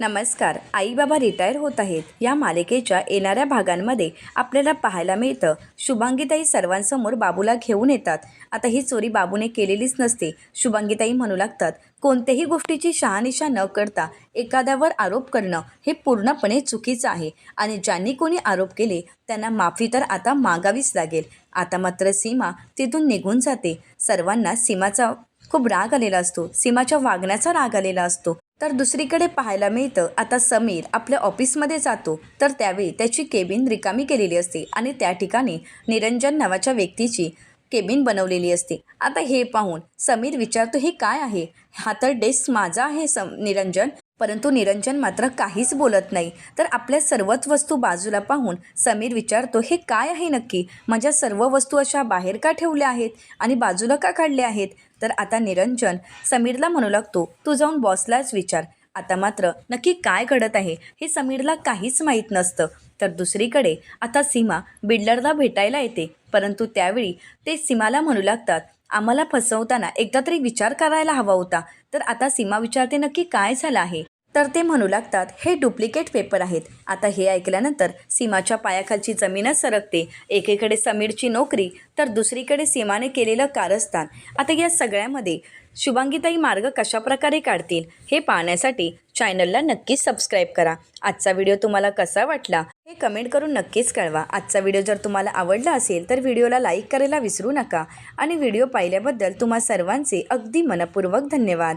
नमस्कार आई बाबा रिटायर होत आहेत. या मालिकेच्या येणाऱ्या भागांमध्ये आपल्याला पाहायला मिळतं शुभांगीताई सर्वांसमोर बाबूला घेऊन येतात. आता ही चोरी बाबूने केलेलीच नसते शुभांगीताई म्हणू लागतात कोणत्याही गोष्टीची शहानिशा न करता एखाद्यावर आरोप करणं हे पूर्णपणे चुकीचं आहे आणि ज्यांनी कोणी आरोप केले त्यांना माफी तर आता मागावीच लागेल. आता मात्र सीमा तिथून निघून जाते. सर्वांना सीमाचा खूप राग आलेला असतो सीमाच्या वागण्याचा राग आलेला असतो. तर दुसरीकडे पाहायला मिळतं आता समीर आपल्या ऑफिसमध्ये जातो तर त्यावेळी त्याची केबिन रिकामी केलेली असते आणि त्या ठिकाणी निरंजन नावाच्या व्यक्तीची केबिन बनवलेली असते. आता हे पाहून समीर विचारतो हे काय आहे? हा तर डेस्क माझा आहे सम निरंजन. परंतु निरंजन मात्र काहीच बोलत नाही. तर आपल्या सर्वच वस्तू बाजूला पाहून समीर विचारतो हे काय आहे नक्की? माझ्या सर्व वस्तू अशा बाहेर का ठेवल्या आहेत आणि बाजूला का काढल्या आहेत? तर आता निरंजन समीरला म्हणू लागतो तू जाऊन बॉसलाच विचार. आता मात्र नक्की काय घडत आहे हे समीरला काहीच माहीत नसतं तर दुसरीकडे आता सीमा बिल्डरला भेटायला येते. परंतु त्यावेळी ते सीमाला म्हणू लागतात आम्हाला फसवताना एकदा तरी विचार करायला हवा होता. तर आता सीमा विचारते नक्की काय झालं आहे? तर ते म्हणू लागतात हे डुप्लिकेट पेपर आहेत. आता हे ऐकल्यानंतर सीमाच्या पायाखालची जमीनच सरकते. एकीकडे समीरची नोकरी तर दुसरीकडे सीमाने केलेलं कारस्थान. आता या सगळ्यामध्ये शुभांगीताई मार्ग कशाप्रकारे काढतील हे पाहण्यासाठी चॅनलला नक्कीच सबस्क्राईब करा. आजचा व्हिडिओ तुम्हाला कसा वाटला हे कमेंट करून नक्कीच कळवा. आजचा व्हिडिओ जर तुम्हाला आवडला असेल तर व्हिडिओला लाईक करायला विसरू नका. आणि व्हिडिओ पाहिल्याबद्दल तुम्हा सर्वांचे अगदी मनपूर्वक धन्यवाद.